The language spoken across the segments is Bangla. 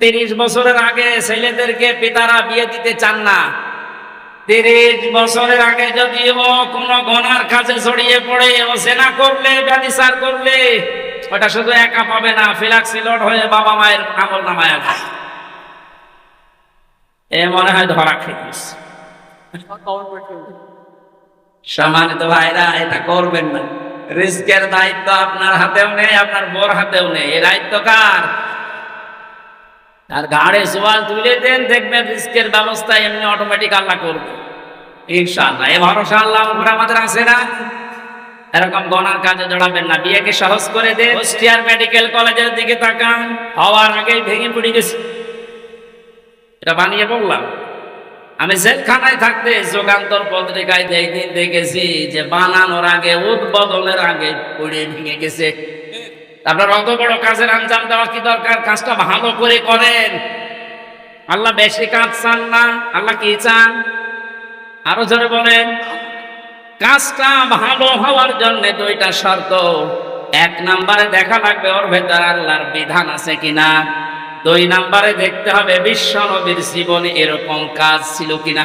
তিরিশ বছরের আগে ছেলেদেরকে পিতারা বিয়ে দিতে চান না। তিরিশ বছরের আগে যদি ও কোনো গনার কাছে ছড়িয়ে পড়ে, ও সেনা করলে, ব্যবচার করলে, ওটা শুধু একা পাবে না ফিলাক্সিলট হয়ে বাবা মায়ের আমল নামায়। এ মনে হয় ধরা খেয়েছিস সম্মানিত ভাইরা, এটা করবেন না। রিস্কের দায়িত্ব আপনার হাতেও নেই, আপনার বোর হাতেও নেই। এই দায়িত্ব কার? আর ঘাড়ে সোয়াল তুলে দেন দেখবেন রিস্কের ব্যবস্থা এমনি অটোমেটিক আল্লাহ করবে। ইনশাআল্লাহ, এ ভরসা আল্লাহ উপরে আমাদের আছে না? এরকম গনার কাজে জড়াবেন না, বিয়েকে সহজ করে দে কুষ্টিয়ার মেডিকেল কলেজের দিকে তাকান, হওয়ার আগেই ভেঙে পড়ে গেছে। এটা বানিয়ে বললাম, আমি জেলখানায় থাকতে যোগান্তর পত্রিকায় একদিন দেখেছি যে বানানোর আগে, উদ্বোধনের আগে পড়ে ভেঙে গেছে। তারপর অত বড় কাজের আঞ্জাম দেওয়া কি দরকার? কাজটা ভালো করে করেন। আল্লাহ বেশি কাজ চান না। আল্লাহ কি চান? আরও জোরে বলেন। কাজটা ভালো হওয়ার জন্য দুইটা শর্ত। এক নাম্বারে দেখা লাগবে ওর ভেতর আল্লাহর বিধান আছে কিনা। দুই নাম্বারে দেখতে হবে বিশ্ব নবীর জীবনে এরকম কাজ ছিল কিনা।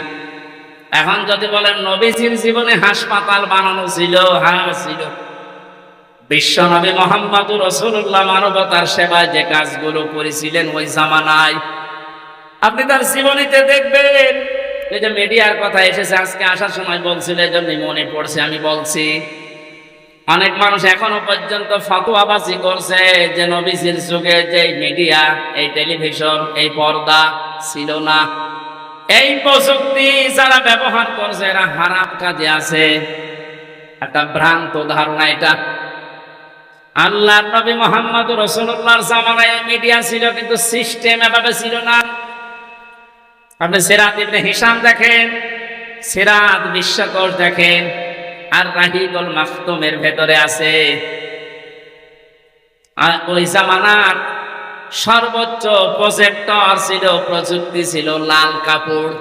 এখন যদি বলেন, নবীজির জীবনে হাসপাতাল বানানো ছিল হ্যাঁ ছিল। বিশ্ব নবী মোহাম্মদুর রসুল্লাহ মানবতার সেবায় যে কাজগুলো করেছিলেন ওই জামানায়। আপনি তার জীবনীতে দেখবেন, এই যে মিডিয়ার কথা এসেছে, আজকে আসার সময় বলছিল, এই মনে পড়ছে, আমি বলছি, অনেক মানুষ এখনও পর্যন্ত ফতোয়াবাজি করছে যে নবীজির যুগে যে মিডিয়া, এই টেলিভিশন, এই পর্দা ছিল না। এই প্রযুক্তি যারা ব্যবহার করছে, এরা হারাম কাজে আছে। একটা ভ্রান্ত ধারণা এটা। আল্লাহ নবী মোহাম্মদ রসুল্লাহর জামানায় মিডিয়া ছিল, কিন্তু সিস্টেম এভাবে ছিল না। আপনি সেরাত ইবনে হিসাম দেখেন, সেরাত বিশ্বকোষ দেখেন, আর রাহিগুল মাখতুমের ভেতরে আছে। আর ওই জামানার সর্বোচ্চ প্রজেক্টর ছিল, প্রযুক্তি ছিল লাল কাপড়।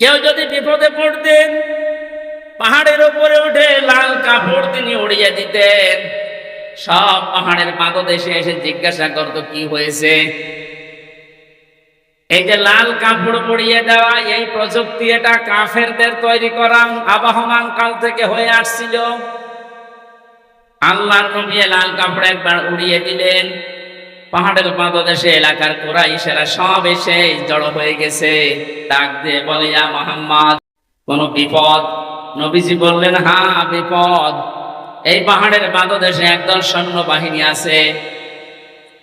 কেউ যদি বিপদে পড়তেন পাহাড়ের উপরে উঠে লাল কাপড় তিনি উড়িয়ে দিতেন। সব পাহাড়ের পাদদেশে এসে জিজ্ঞাসা করতো, কি হয়েছে? এই যে লাল কাপড় পরিয়ে দেওয়া, এই প্রযুক্তি এটা কাফেরদের তৈরি করা আবহমান কাল থেকে হয়ে আসছিল। আল্লাহর নবী লাল কাপড় একবার উড়িয়ে দিলেন। পাহাড়ের পাদদেশে এলাকার কোরাইশেরা সব এসে জড়ো হয়ে গেছে। ডাক দিয়ে বলে, ইয়া মোহাম্মদ কোন বিপদ? নবীজি বললেন, হা, বিপদ। এই পাহাড়ের পাদদেশে একদল সৈন্য বাহিনী আছে।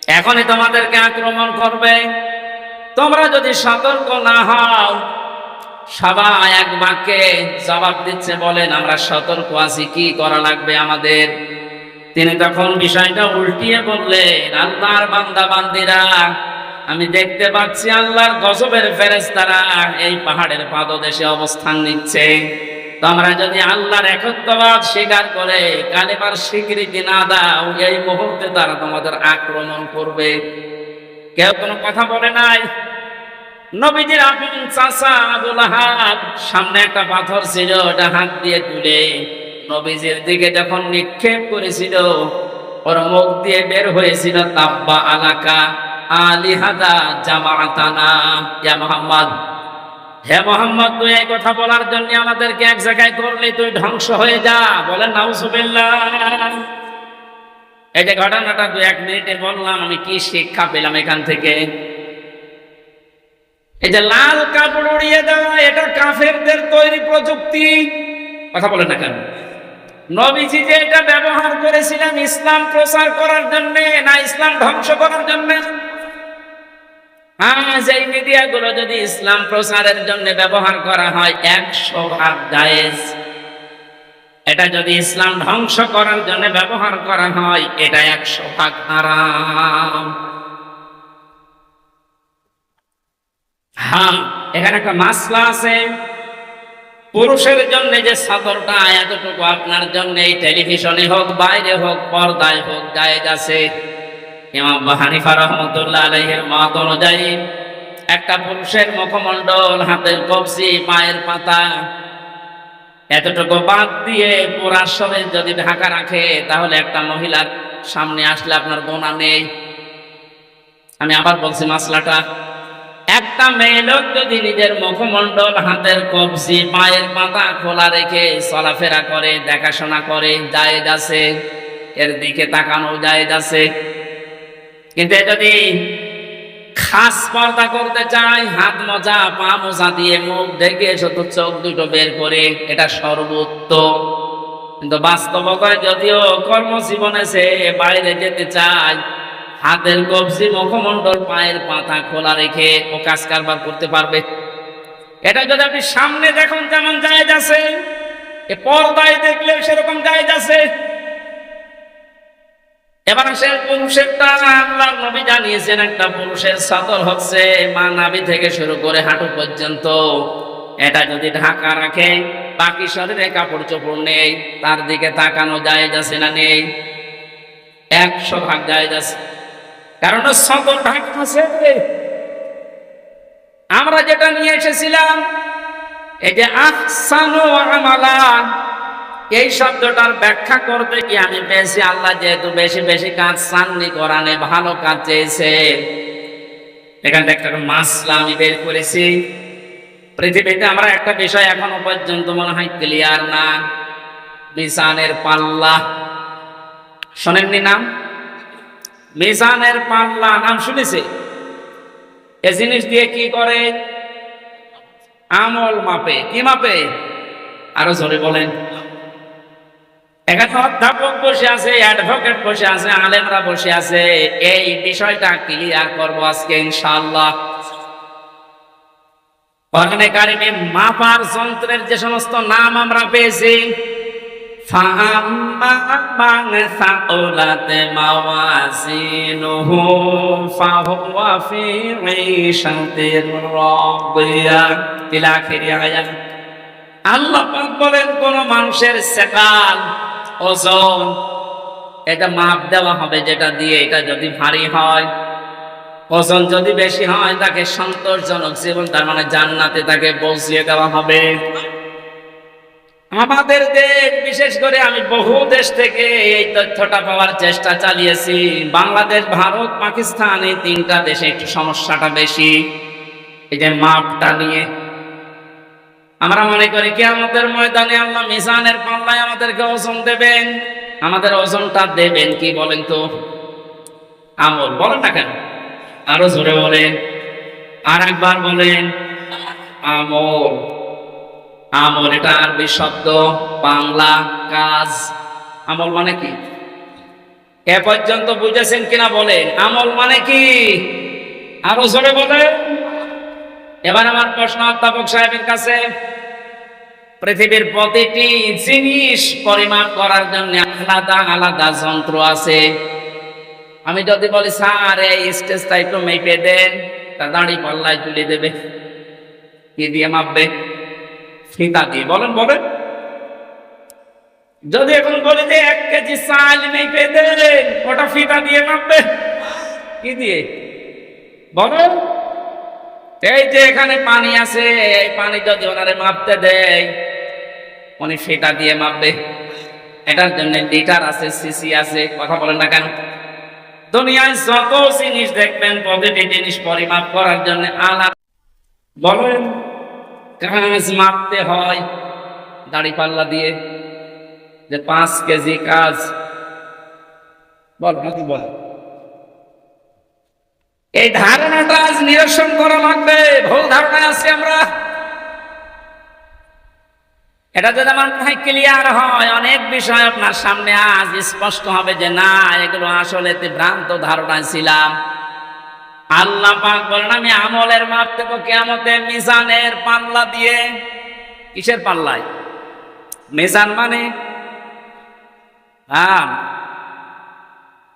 এখনই তোমাদেরকে আক্রমণ করবে। তোমরা যদি সতর্ক না হও, সবাই এক বাক্যে জবাব দিচ্ছে, বলেন, আমরা সতর্ক আছি, কি করা লাগবে আমাদের? তিনি তখন বিষয়টা উল্টিয়ে বললেন, আল্লাহর বান্দা বান্দিরা আমি দেখতে পাচ্ছি আল্লাহর গজবের ফেরেশতারা এই পাহাড়ের পাদদেশে অবস্থান নিচ্ছে। তোমরা যদি আল্লাহর একত্ববাদ স্বীকার করে, কালেমার স্বীকৃতি না দাও, এই মুহূর্তে তারা তোমাদের আক্রমণ করবে। কেউ কোনো কথা বলে নাই? নবীজির আপন চাচা আবুল আহাব, সামনে একটা পাথর ছিল, ওটা হাত দিয়ে তুলে নবীজির দিকে যখন নিক্ষেপ করেছিল, ওর মুখ দিয়ে বের হয়েছিল তাব্বা আলাকা। আলিহাদা জামাতানা ইয়া মোহাম্মদ। হে মোহাম্মদ, তুই এই কথা বলার জন্য আমাদেরকে এক জায়গায় করলে তুই ধ্বংস হয়ে যা। বলেন, নাউজুবিল্লাহ। এই যে ঘটনাটা দু এক মিনিটে বললাম, আমি কি শিক্ষা পেলাম এখান থেকে? এই যে লাল কাপড় উড়িয়ে দেওয়া, এটা কাফেরদের তৈরি প্রযুক্তি। কথা বলে না কেন? নবীজি যে এটা ব্যবহার করেছিলেন ইসলাম প্রচার করার জন্য, না ইসলাম ধ্বংস করার জন্য আজ এই মিডিয়া গুলো যদি ইসলাম প্রচারের জন্য ব্যবহার করা হয়, একশো ভাগ জায়েজ। এটা যদি ইসলাম ধ্বংস করার জন্য ব্যবহার করা হয়, এটা একশো ভাগ হারাম। হ্যাঁ এখানে একটা মাসলা আছে। পুরুষের জন্য যে সাদরটা এতটুকু আপনার জন্য এই টেলিভিশনে হোক, বাইরে হোক, পর্দায় হোক, জায়েজ আছে। ইমাম হানিফা রহমতুল্লাহ আলাইহির মত অনুযায়ী একটা পুরুষের মুখমণ্ডল, হাতের কবজি, পায়ের পাতা এতটুকু বাদ দিয়ে পুরা শরীর যদি ঢাকা রাখে, তাহলে একটা মহিলার সামনে আসলে আপনার গোনা নেই। আমি আবার বলছি মাসলাটা, একটা মেয়ে লোক যদি নিজের মুখমণ্ডল, হাতের কবজি, পায়ের পাতা খোলা রেখে চলাফেরা করে, দেখাশোনা করে, জায়েজ আছে, এর দিকে তাকানো জায়েজ আছে। কিন্তু যদি খাস পর্দা করতে চায় হাত মোজা, পা মোজা দিয়ে মুখ ঢেকে শুধু চোখ দুটো বের করে, এটা সর্বোত্তম। কিন্তু বাস্তবতায় যদিও কর্মজীবনে সে বাইরে যেতে চায়, হাতের কবজি, মুখমণ্ডল, পায়ের পাতা খোলা রেখে ও কাজ কারবার করতে পারবে। এটা যদি আপনি সামনে দেখুন যেমন জায়েজ আছে? পর্দায় দেখলে সেরকম জায়েজ আছে। এবার সে পুরুষেরটা আল্লাহ নবী জানিয়েছেন, একটা পুরুষের সতর হচ্ছে মা নাভি থেকে শুরু করে হাঁটু পর্যন্ত। এটা যদি ঢাকা রাখে, বাকি শরীরে কাপড় চোপড় নেই, তার দিকে তাকানো যায় যাচ্ছে না নেই? একশো ভাগ যায় কারণ সতর ঢাকা আছে। আমরা যেটা নিয়ে এসেছিলাম, এই যে এই শব্দটার ব্যাখ্যা করতে কি আমি পেয়েছি, আল্লাহ যেহেতু বেশি বেশি কাজ চাননি কোরআনে ভালো কাজ চেয়েছে। এখান একটা মাসলা আমি বের করেছি। পৃথিবীতে আমরা একটা বিষয় এখনও পর্যন্ত মনে হয় ক্লিয়ার না। মিসানের পাল্লা। শোনেননি নাম? মিসানের পাল্লা, নাম শুনেছে? এ জিনিস দিয়ে কি করে? আমল মাপে। কি মাপে? আরও জোরে বলেন। এখানে অধ্যাপক বসে আছে অ্যাডভোকেট বসে আছে আলেমরা বসে আছে এই বিষয়টা ক্লিয়ার করবো আজকে ইনশাআল্লাহ ওখানে কারিমে মাপার যন্ত্রের যে সমস্ত নাম আমরা পেয়েছি فأما من ثقلت موازينه فهو في عيشة راضية إلى آخر آية আল্লাহ পাক বলেন কোন মানুষের সেকাল ওজন, এটা মাপ দেওয়া হবে যেটা দিয়ে এটা যদি ভারী হয়। ওজন যদি বেশি হয়, তাকে সন্তোষজনক জীবন, তার মানে জান্নাতে তাকে পৌঁছিয়ে দেওয়া হবে। আমাদের দেশ, বিশেষ করে আমি বহু দেশ থেকে এই তথ্যটা পাওয়ার চেষ্টা চালিয়েছি। বাংলাদেশ, ভারত, পাকিস্তান, এই তিনটা দেশে একটু সমস্যাটা বেশি। এই যে মাপটা নিয়ে আমরা মনে করি কি আমাদের ময়দানে আল্লাহ মিজানের পাল্লায় আমাদেরকে ওজন দেবেন। আমাদের ওজনটা দেবেন কি বলেন তো? আমল বলেন না কেন? আরও জোরে বলেন। আর একবার বলেন, আমল। আমল এটা আরবি শব্দ, বাংলা কাজ। আমল মানে কি? এ পর্যন্ত বুঝেছেন কিনা বলেন, আমল মানে কি? আরও জোরে বলেন। এবার আমার প্রশ্ন অধ্যাপক সাহেবের কাছে পৃথিবীর প্রতিটি জিনিস পরিমাপ করার জন্য আলাদা আলাদা যন্ত্র আছে। আমি যদি বলি, স্যার, এই স্টেজটা একটু মেপে দেন। তা দাঁড়ি পাল্লায় তুলে দেবে। কি দিয়ে মাপবে? ফিতা দিয়ে। বলেন বলেন। যদি এখন বলি যে, এক কেজি চাল মেপে দেন, ওটা ফিতা দিয়ে মাপবে। কি দিয়ে? বলেন এই যে এখানে পানি আছে, এই পানি যদি ওনারে মাপতে দেয় উনি ফিতা দিয়ে মাপবে। এটার জন্য লিটার আছে, সিসি আছে, কথা বলেন না কেন? দুনিয়ায় যত জিনিস দেখবেন, প্রতিটি জিনিস পরিমাপ করার জন্য আলাদা। বলেন, কাজ মাপতে হয় দাড়ি পাল্লা দিয়ে, যে পাঁচ কেজি কাজ। বল নাকি বল। এই ধারণাটা আজ নিরসন করা লাগবে, ভুল ধারণা আছে আমরা। এটা যদি আমার মনে হয় ক্লিয়ার হয়, অনেক বিষয় আপনার সামনে আজ স্পষ্ট হবে যে না, এগুলো আসলে ভ্রান্ত ধারণায় ছিলাম। আল্লাহ পাক বলেন, আমি আমলের মাপ দেবো কেমতে মিজানের পাল্লা দিয়ে। কিসের পাল্লায়? মিজান মানে?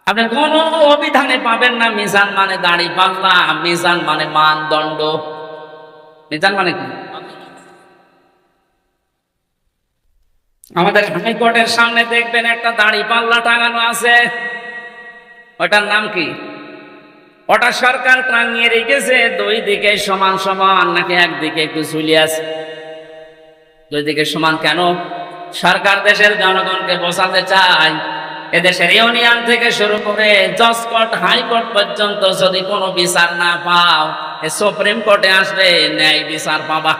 আপনি কোন অভিধানে পাবেন না, মিজান মানে দাড়ি পাল্লা, মিজান মানে মানদণ্ড। মিজান মানে কি? আমাদের হাইকোর্টের সামনে দেখবেন একটা দাড়ি পাল্লা টাঙানো আছে। ওটার নাম কি? ওটা সরকার টাঙিয়ে রেখেছে, দুই দিকে সমান সমান, নাকি একদিকে একটু ঝুলিয়ে আছে? দুই দিকে সমান কেন? সরকার দেশের জনগণকে বোঝাতে চায়, এদেশের ইউনিয়ন থেকে শুরু করে জজ কোর্ট হাইকোর্ট পর্যন্ত যদি কোনো বিচার না পাও, এ সুপ্রিম কোর্টে আসবে ন্যায় বিচার পাবা।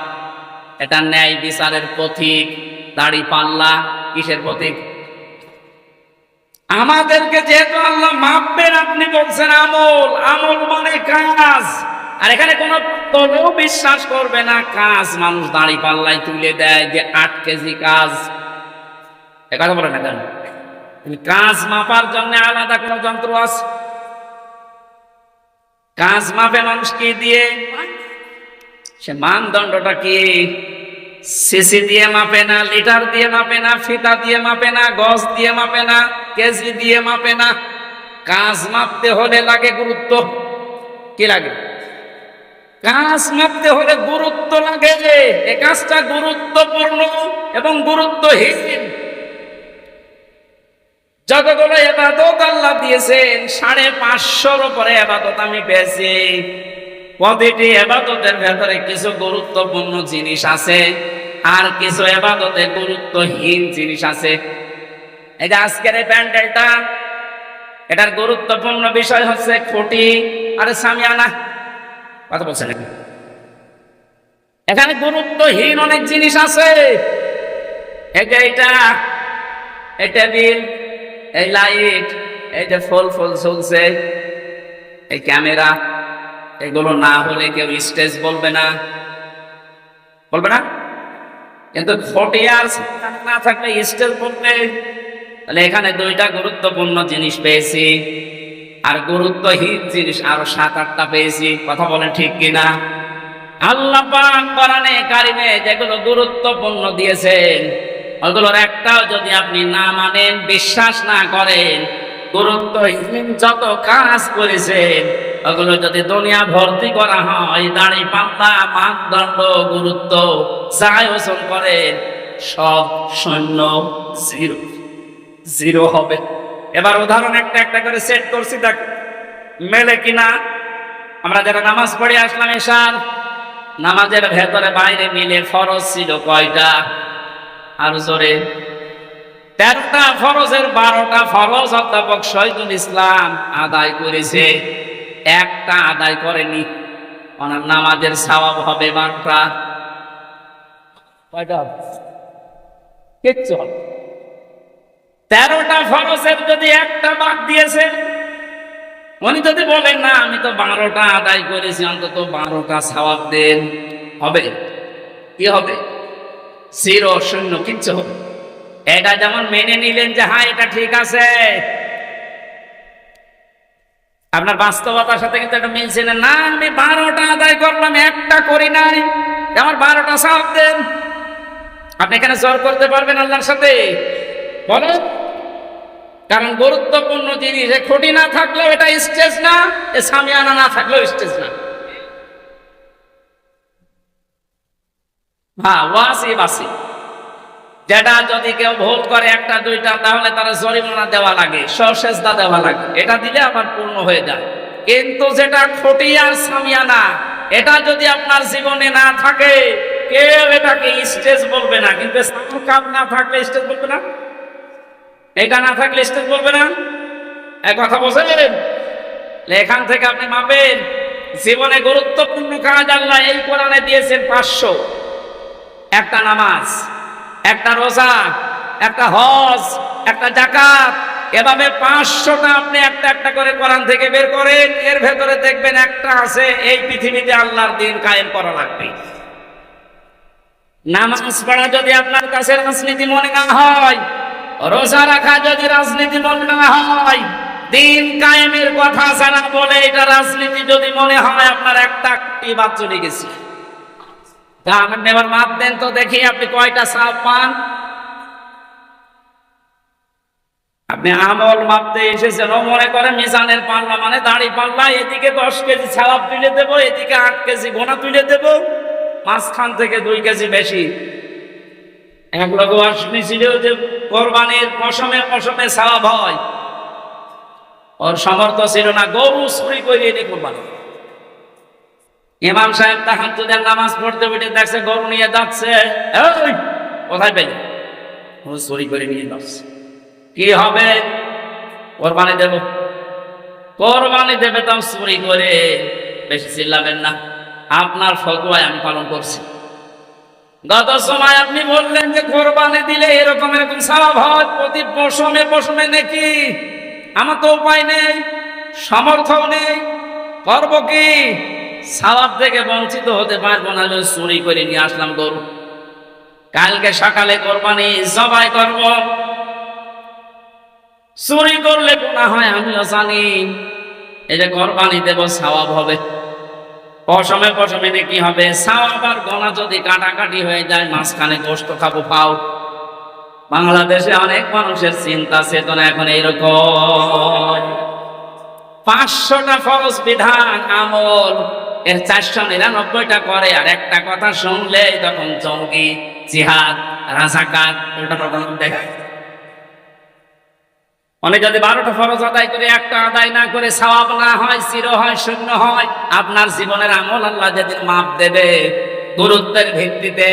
এটা ন্যায় বিচারের পথিক দাড়ি পাল্লা, কিসের পথিক আমাদেরকে যেহেতু আল্লাহ মাপবেন, আপনি বলছেন আমল। আমল মানে কাজ। আর এখানে কোন তলেও বিশ্বাস করবে না, কাজ। মানুষ দাড়ি পাল্লায় তুলে দেয় যে আট কেজি কাজ। কথা বলে না কাজ মাপার জন্য আলাদা কোনো যন্ত্র আছে? কাজ মাপে মানুষ কি দিয়ে? সে মানদণ্ডটা কি? সিসি দিয়ে মাপে না, লিটার দিয়ে মাপে না, ফিতা দিয়ে মাপে না, গজ দিয়ে মাপে না, কেজি দিয়ে মাপে না। কাজ মাপতে হলে লাগে গুরুত্ব। কি লাগে? কাজ মাপতে হলে গুরুত্ব লাগে যে, এ কাজটা গুরুত্বপূর্ণ এবং গুরুত্বহীন। যতগুলো এবাদত আল্লাহ দিয়েছেন, সাড়ে পাঁচশোর উপরে এবাদত আমি পেয়েছি। প্রতিটি এবাদতের ভেতরে কিছু গুরুত্বপূর্ণ জিনিস আছে। আর কিছু এবাদতে গুরুত্বহীন জিনিস আছে। এই যে আজকের এই প্যান্ডেলটা, এটার গুরুত্বপূর্ণ বিষয় হচ্ছে খুঁটি। আর সামিয়ানা কথা বলছেন? এখানে গুরুত্বহীন অনেক জিনিস আছে। যে এটা এই টেবিল, এই লাইট, এই যে ফুল ফুল চলছে এই ক্যামেরা, এগুলো না হলে কেউ স্টেজ বলবে না। বলবে না? কিন্তু ফোর্টি ইয়ার্স না থাকলে স্টেজ বলবে তাহলে এখানে দুইটা গুরুত্বপূর্ণ জিনিস পেয়েছি। আর গুরুত্বহীন জিনিস আরও সাত, আটটা পেয়েছি। কথা বলেন ঠিক কিনা? আল্লাহ পাক কোরআনে কারিমে যেগুলো গুরুত্বপূর্ণ দিয়েছেন, ওগুলোর একটাও যদি আপনি না মানেন, বিশ্বাস না করেন, গুরুত্বহীন যত কাজ করেছেন ওগুলো যদি দুনিয়া ভর্তি করা হয়, দাড়ি পাল্লা মানদণ্ড গুরুত্ব, যাই ওজন করেন সব শূন্য জিরো জিরো হবে। এবার উদাহরণ একটা একটা করে সেট করছি, দেখ, মেলে কিনা আমরা যারা নামাজ পড়ে আসলাম এসার, নামাজের ভেতরে বাইরে মিলে ফরজ ছিল কয়টা? আর জোরে। তেরোটা ফরজের বারোটা ফরজ অধ্যাপক শহীদুল ইসলাম আদায় করেছে। একটা আদায় করেনি। ওনার নামাজের সওয়াব হবে বারোটা কয়টা তেরোটা ফরজের যদি একটা বাদ দিয়েছে উনি যদি বলেন, না, আমি তো বারোটা আদায় করেছি, অন্তত বারোটা সওয়াব দেন। হবে। কি হবে? জিরো, শূন্য, কিচ্ছু হবে। এটা যেমন মেনে নিলেন যে হ্যাঁ এটা ঠিক আছে। আপনার বাস্তবতার সাথে কিন্তু একটা মিলছে না না। আমি বারোটা আদায় করলাম, একটা করি নাই। আমার বারোটা সওয়াব দেন। আপনি এখানে জোর করতে পারবেন আল্লাহর সাথে। বলেন, কারণ গুরুত্বপূর্ণ জিনিস, এ খুঁটি না থাকলেও এটা স্টেজ না, এ সামিয়ানা না থাকলেও স্টেজ না। হ্যাঁ ওয়াসি বাসি যেটা যদি কেউ ভুল করে একটা, দুইটা, তাহলে তারা জরিমানা দেওয়া লাগে সশেষদা দেওয়া লাগে। এটা দিলে আমার পূর্ণ হয়ে যায়। কিন্তু যেটা খুঁটি আর সামিয়ানা, এটা যদি আপনার জীবনে না থাকে, কেউ এটাকে স্টেজ বলবে না। কিন্তু কাপ না থাকলে স্টেজ বলবে না? এটা না থাকলে স্টেজ বলবে না? এক কথা বলছেন এখান থেকে আপনি মাপেন। জীবনে গুরুত্বপূর্ণ কাজ আল্লাহ এই কোরআনে দিয়েছেন পাঁচশো। একটা নামাজ। একটা রোজা, একটা হজ, একটা জাকাত এভাবে পাঁচশোটা আপনি একটা একটা করে কোরআন থেকে বের করেন, এর ভেতরে দেখবেন একটা আছে, এই পৃথিবীতে আল্লাহর দিন কায়েম করা লাগবে। নামাজ পড়া যদি আপনার কাছে রাজনীতি মনে না হয়, রোজা রাখা যদি রাজনীতি মনে না হয়, দিন কায়েমের কথা জানা বলে এটা রাজনীতি যদি মনে হয়, আপনার একটা বাদ চলে গেছে। তা এবার মাপ দেন তো দেখি আপনি কয়টা সাপ পান। আপনি আমল মাপতে এসেছেন, ও মনে করে মিজানের পাল্লা মানে পাল্লা, এদিকে দশ কেজি ছাড়াপ তুলে দেবো, এদিকে আট কেজি গোনা তুলে দেবো, মাঝখান থেকে দুই কেজি বেশি। এক লোক আসনি ছিল যে কোরবানির পশমে পশমে সাওয়াব হয়, ওর সমর্থ ছিল না, গরু চুরি করে এনে কোরবানি। ইমাম সাহেব তাহাজ্জুদের নামাজ পড়তে উঠে দেখছে, গরু নিয়ে যাচ্ছে। কোথায় পেলে? ও চুরি করে নিয়ে যাচ্ছে। কি হবে? কোরবানি দেব। কোরবানি দেবে তাও চুরি করে। বেশি চিল্লাবেন না। আপনার ফতুয়ায় আমি পালন করছি। গত সময় আপনি বললেন যে কোরবানি দিলে এরকম এরকম স্বভাব হয়, প্রতি পশমে পশমে নাকি? আমার তো উপায় নেই সামর্থ্য নেই, করব কি? সালাদ থেকে বঞ্চিত হতে পারব না যদি চুরি করে নিয়ে আসলাম গরু। কালকে সকালে কোরবানি জবাই করব। চুরি করলে গুণা হয়, আমিও জানি এই যে কোরবানি দেব, সওয়াব হবে। পশমে পশমে কি হবে? সওয়াব আর গনা যদি কাটাকাটি হয়ে যায়, মাঝখানে গোস্ত খাব, পাও। বাংলাদেশে অনেক মানুষের চিন্তা, চেতনা এখন এইরকম। পাঁচশোটা ফরজ বিধান, আমল। এর চারশো নিরানব্বইটা করে, আর একটা কথা শুনলে তখন জঙ্গি, জিহাদ, রাজাকার উল্টা পাল্টা দেখায় অনেক যদি বারোটা ফরজ আদায় করে, একটা আদায় না করে সওয়াব না হয় চির হয়, শূন্য হয়, আপনার জীবনের আমল আল্লাহ যেদিন মাপ দেবে, গুরুত্বের ভিত্তিতে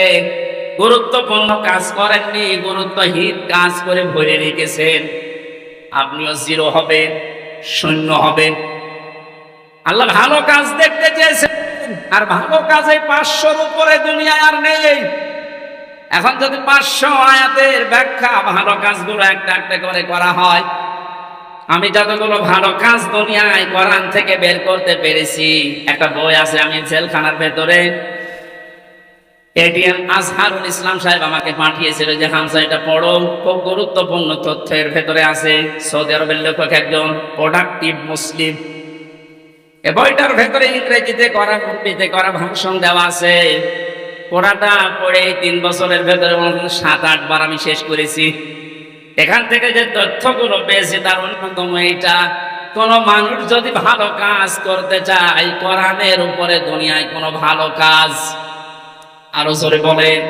গুরুত্বপূর্ণ কাজ করেননি, গুরুত্বহীন কাজ করে ভরে রেখেছেন। আপনিও জিরো হবেন শূন্য হবেন আল্লাহ ভালো কাজ দেখতে চেয়েছেন। আর ভালো কাজে পাঁচশোর উপরে দুনিয়ায় আর নেই। এখন যদি পাঁচশো আয়াতের ব্যাখ্যা ভালো কাজগুলো একটা একটা করে করা হয় আমি যতগুলো ভালো কাজ দুনিয়ায় কোরআন থেকে বের করতে পেরেছি একটা বই আছে আমি জেলখানার ভেতরে। এটিএম আজহারুল ইসলাম সাহেব আমাকে পাঠিয়েছিল যে হামসা এটা পড়ো। খুব গুরুত্বপূর্ণ তথ্যের ভেতরে আছে। সৌদি আরবের লেখক একজন প্রোডাক্টিভ মুসলিম বইটার ভেতরে ইংরেজিতে করা উর্দুতে করা ভাষণ দেওয়া আছে। পড়াটা পড়ে তিন বছরের ভেতরে সাত, আট বার আমি শেষ করেছি। এখান থেকে যে তথ্যগুলো পেয়েছি তার অন্যতম এইটা, কোন মানুষ যদি ভালো কাজ করতে চায়, কোরআনের উপরে দুনিয়ায় কোনো ভালো কাজ। আরও জোরে বলেন।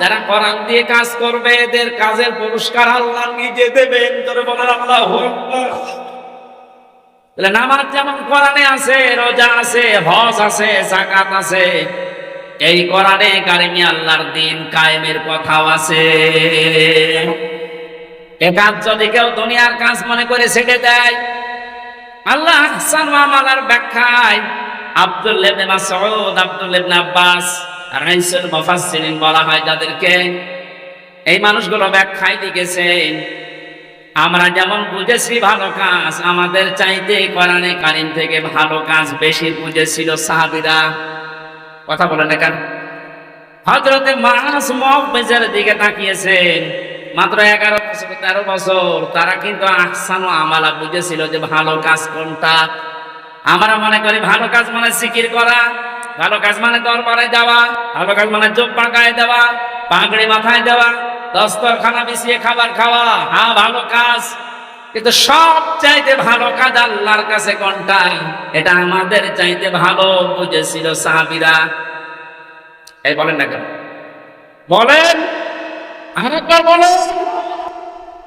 যারা কোরআন দিয়ে কাজ করবে, এদের কাজের পুরস্কার আল্লাহ নিজে দেবেন। তোরে বলেন, আল্লাহ তাহলে নামাজ যেমন কোরআনে আছে, রোজা আছে, হজ আছে জাকাত আছে, এই কোরআনে কারিমি আল্লাহর দিন কায়েমের কথাও আছে। এ কাজ যদি কেউ দুনিয়ার কাজ মনে করে ছেড়ে দেয়, আল্লাহ হাসান মামালার ব্যাখ্যায় আব্দুল ইবনে মাসউদ, আব্দুল ইবনে আব্বাস রাইসুল মুফাসসিরিন বলা হয় যাদেরকে এই মানুষগুলো ব্যাখ্যায় লিখেছেন আমরা যেমন বুঝেছি ভালো কাজ, আমাদের চাইতে কোরআনে কারিম থেকে ভালো কাজ বেশি বুঝেছিল সাহাবিরা। কথা বলেন কেন? হজরতে মাস মহবেজের দিকে তাকিয়েছেন। মাত্র এগারো বছর, তেরো বছর, তারা কিন্তু আহসান আমালা বুঝেছিল যে ভালো কাজ কোনটা। আমরা মনে করি ভালো কাজ মানে সিকির করা, ভালো কাজ মানে দরবারে যাওয়া, ভালো কাজ মানে জোব্বা গায়ে দেওয়া, পাগড়ি মাথায় দেওয়া দস্তরখানা বিছিয়ে খাবার খাওয়া। হ্যাঁ ভালো কাজ। কিন্তু সব চাইতে ভালো কাজ আল্লাহর কাছে কোনটা এটা আমাদের চাইতে ভালো, বুঝেছিল সাহাবিরা। এই বলেন না কেন? বলেন, আরেকবার বলেন।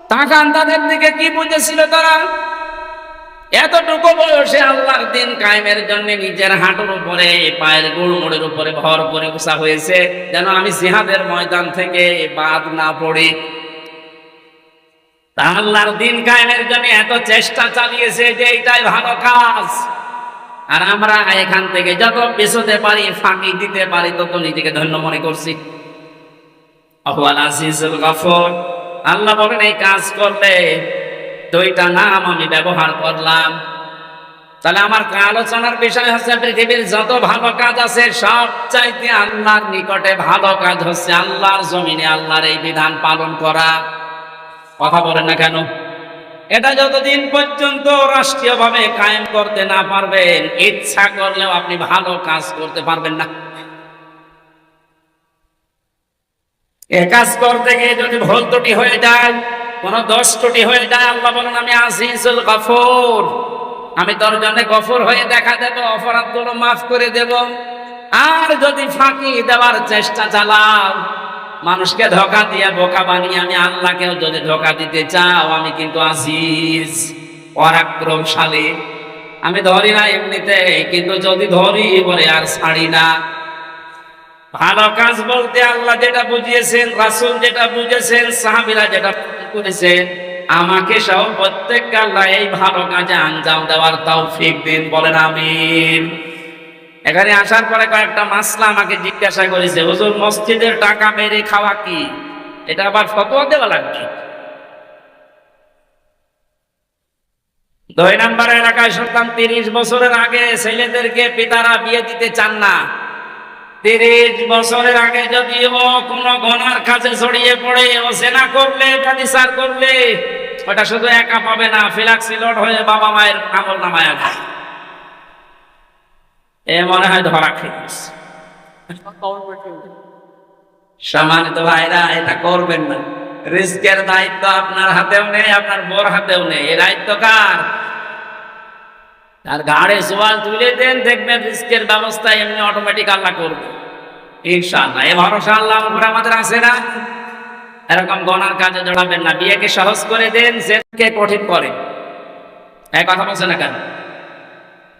তাকান তাদের দিকে, কি বুঝেছিল তারা? এতটুকু বয়সে আল্লাহর দিন কায়েমের জন্য নিজের হাঁটুর উপরে, পায়ের গুড়মুড়ের উপরে ভর করে বসা হয়েছে, যেন আমি সিহাদের ময়দান থেকে বাদ না পড়ি। আল্লাহর দিন কায়েমের জন্য এত চেষ্টা চালিয়েছে যে এইটাই ভালো কাজ। আর আমরা এখান থেকে যত পেছোতে পারি, ফাঁকি দিতে পারি, তত নিজেকে ধন্য মনে করছি। আল্লাহ বলেন, এই কাজ করলে দুইটা নাম আমি ব্যবহার করলাম। তাহলে আমার আলোচনার বিষয় হচ্ছে, পৃথিবীর যত ভালো কাজ আছে সব চাইতে আল্লাহর নিকটে ভালো কাজ হচ্ছে আল্লাহর জমিনে আল্লাহর এই বিধান পালন করা। কথা বলেন না কেন? এটা যতদিন পর্যন্ত রাষ্ট্রীয়ভাবে কায়েম করতে না পারবেন, ইচ্ছা করলেও আপনি ভালো কাজ করতে পারবেন না। এ কাজ করতে গিয়ে যদি ভুল ত্রুটি হয়ে যায় কোন দশ ত্রুটি হয়ে যায়, আল্লাহ বলেন, আমি আজিজুল গফর। আমি তোর জন্য গফর হয়ে দেখা দেব অপরাধগুলো মাফ করে দেব। আর যদি ফাঁকি দেওয়ার চেষ্টা চালাও, মানুষকে ধোকা দিয়ে বোকা বানিয়ে আমি আল্লাহকেও যদি ধোকা দিতে চাও, আমি কিন্তু আজিজ, পরাক্রমশালী। আমি ধরি না এমনিতে কিন্তু যদি ধরি বলে আর ছাড়ি না। ভালো কাজ বলতে আল্লাহ যেটা বুঝিয়েছেন, রাসুল যেটা বুঝেছেন, সাহাবিরা যেটা করেছেন, আমাকে সহ প্রত্যেক আল্লাহ এই ভালো কাজে আঞ্জাম দেওয়ার তৌফিক দিন, বলেন আমিন। এখানে আসার পরে কয়েকটা মাসলা আমাকে জিজ্ঞাসা করেছে, হুজুর, মসজিদের টাকা মেরে খাওয়া কি? এটা আবার ফতোয়া দেওয়া লাগবে? দুই নম্বর এলাকায় শুনতাম তিরিশ বছরের আগে ছেলেদেরকে পিতারা বিয়ে দিতে চান না। তিরিশ বছরের আগে কোনো গনার কাছে ছড়িয়ে পড়ে, ও সেনা করলে করলে, ওটা শুধু একা পাবে না ফিলাক্সিলট হয়ে বাবা মায়ের নামায় আসবে। এ মনে হয় ধরা খেয়েছে সম্মানিত ভাইরা, এটা করবেন না। রিস্কের দায়িত্ব আপনার হাতেও নেই, আপনার বোর হাতেও নেই। দায়িত্ব কার? তার ঘাড়ে সোয়াল তুলে দেন দেখবেন রিস্কের ব্যবস্থা এমনি অটোমেটিক আল্লাহ করবে। ইনশাআল্লাহ, এ ভরসা আল্লাহ উপরে আমাদের আছে না? এরকম গনার কাজে জড়াবেন না, বিয়েকে সহজ করে দেন জেনকে কঠিন করে। এক কথা বলছে না কেন?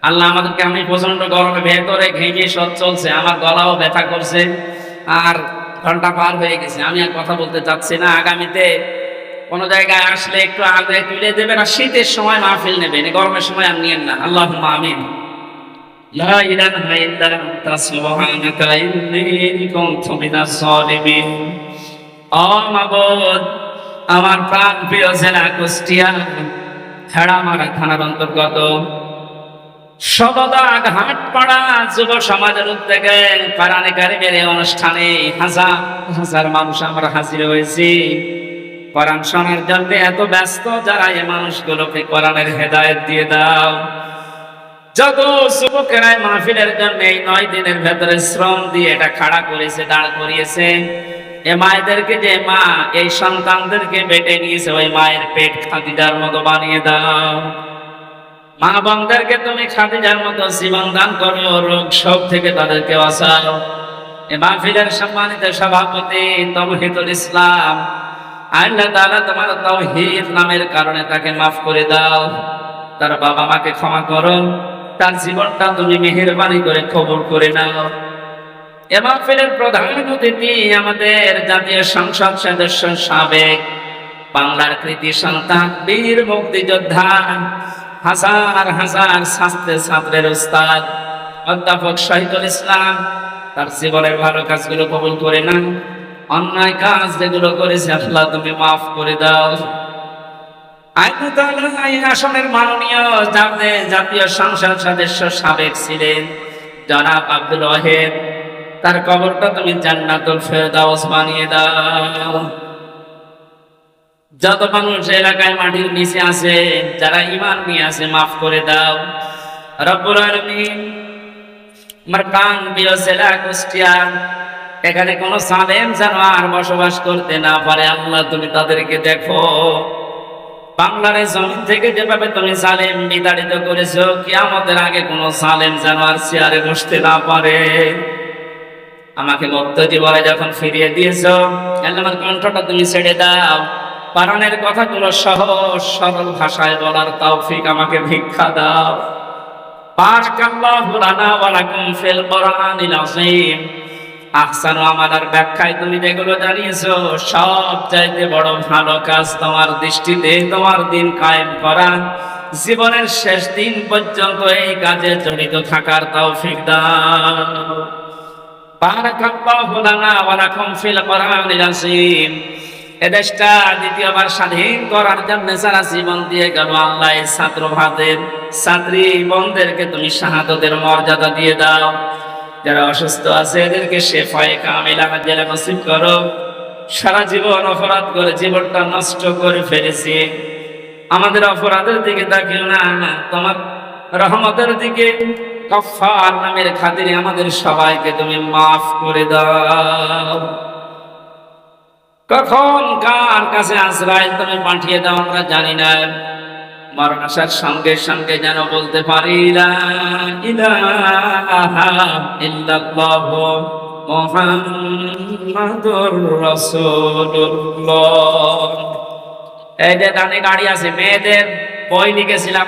আল্লাহ আমাদেরকে আমি প্রচণ্ড গরমে ভেতরে ঘেঁজে সব চলছে, আমার গলাও ব্যথা করছে, আর ঘণ্টা পার হয়ে গেছে, আমি আর কথা বলতে চাচ্ছি না। আগামীতে কোনো জায়গায় আসলে একটু আগে তুলে দেবেন আর শীতের সময় মাহফিল নেবেন গরমের সময় আর নিয়েন না। আল্লাহ আমিন। আমার প্রাণ প্রিয় জেলা কুষ্টিয়া থানার অন্তর্গত। সবদা ঘাট পাড়া যুব সমাজের উদ্যোগে পারানে কারিমের অনুষ্ঠানে হাজার হাজার মানুষ আমরা হাজির হয়েছি। কোরআন শোনার জন্য এত ব্যস্ত, যারা এই মানুষগুলোকে কোরআনের হেদায়েত দিয়ে দাও। যত যুবকেরা মাহফিলের জন্য এই নয় দিনের ভেতরে শ্রম দিয়ে এটা খাড়া করেছে, দাঁড় করিয়েছে। এ মায়েদেরকে যে মা, এই সন্তানদেরকে বেটে নিয়েছে, ওই মায়ের পেট খাদিজার মতো বানিয়ে দাও। মা বোনদেরকে তুমি খাদিজার মতো জীবন দান করো রোগ সব থেকে তাদেরকে বাঁচাও। এ মাহফিলের সম্মানিত সভাপতি তৌহিদুল ইসলাম আল্লাহ তাআলা তোমার তৌহিদ নামের কারণে তাকে মাফ করে দাও। তার বাবা মাকে ক্ষমা করো। তার জীবনটা তুমি মেহেরবানি করে কবুল করে নাও। এ মাহফিলের প্রধান অতিথি আমাদের জাতীয় সংসদ সদস্য সাবেক বাংলার কৃতি সন্তান, বীর মুক্তিযোদ্ধা, হাজার হাজার ছাত্র ছাত্রের উস্তাদ, অধ্যাপক শহীদুল ইসলাম, তার জীবনের ভালো কাজগুলো কবুল করে না অন্যায় কাজ যেগুলো করেছে, আল্লাহ তুমি মাফ করে দাও। আসনের মাননীয় জাতীয় সংসদ সদস্য সাবেক ছিলেন জনাব আব্দুল ওয়াহেদ। তার কবরটা তুমি জান্নাতুল ফেরদাউস বানিয়ে দাও। যত মানুষ এলাকায় মাটির নিচে আছে, যারা ইমান নিয়ে আছে, মাফ করে দাও। রব্বুল আলামিন, আমার প্রাণ প্রিয় জেলা কুষ্টিয়া এখানে কোন সালেম জানোয়ার বসবাস করতে না পারে। আল্লাহ, তুমি তাদেরকে দেখো। বাংলার জমিন থেকে যেভাবে তুমি সালেম বিতাড়িত করেছ, কিয়ামতের আগে কোন সালেম জানোয়ার চেয়ারে বসতে না পারে। আমাকে মুক্ত জীবনে যখন ফিরিয়ে দিয়েছ আমার কণ্ঠটা তুমি ছেড়ে দাও। পারানের কথাগুলো সহজ, সরল ভাষায় বলার তৌফিক আমাকে ভিক্ষা দাও। বারাকাল্লাহু লানা ওয়া লাকুম আহসানু আমাদের ব্যাখ্যায় তুমি যেগুলো জানিয়েছো, সব চাইতে বড় ভালো কাজ তোমার দৃষ্টিতে, তোমার দিন কায়েম করা জীবনের শেষ দিন পর্যন্ত এই কাজে জড়িত থাকার তৌফিক দাও। বারাকাল্লাহু ফিল স্বাধীন জীবন দিয়ে আল্লাহ ছাত্র ভাতের। ছাত্রী বোনদেরকে তুমি শাহাদতের মর্যাদা দিয়ে দাও। যারা অসুস্থ আছে, এদেরকে শেফায়ে কামিলা জেলে নসিব করো। সারা জীবন অপরাধ করে জীবনটা নষ্ট করে ফেলেছি। আমাদের অপরাধের দিকে তাকিও না তোমার রহমতের দিকে। কফার নামের খাতিরে আমাদের সবাইকে তুমি মাফ করে দাও। কখন কার কাছে আশ্রয় তুমি পাঠিয়ে দাও আমরা জানি না। মরণ আসার সঙ্গে সঙ্গে যেন বলতে পারি এই যে গাড়ি আছে মেয়েদের বই লিখেছিলাম।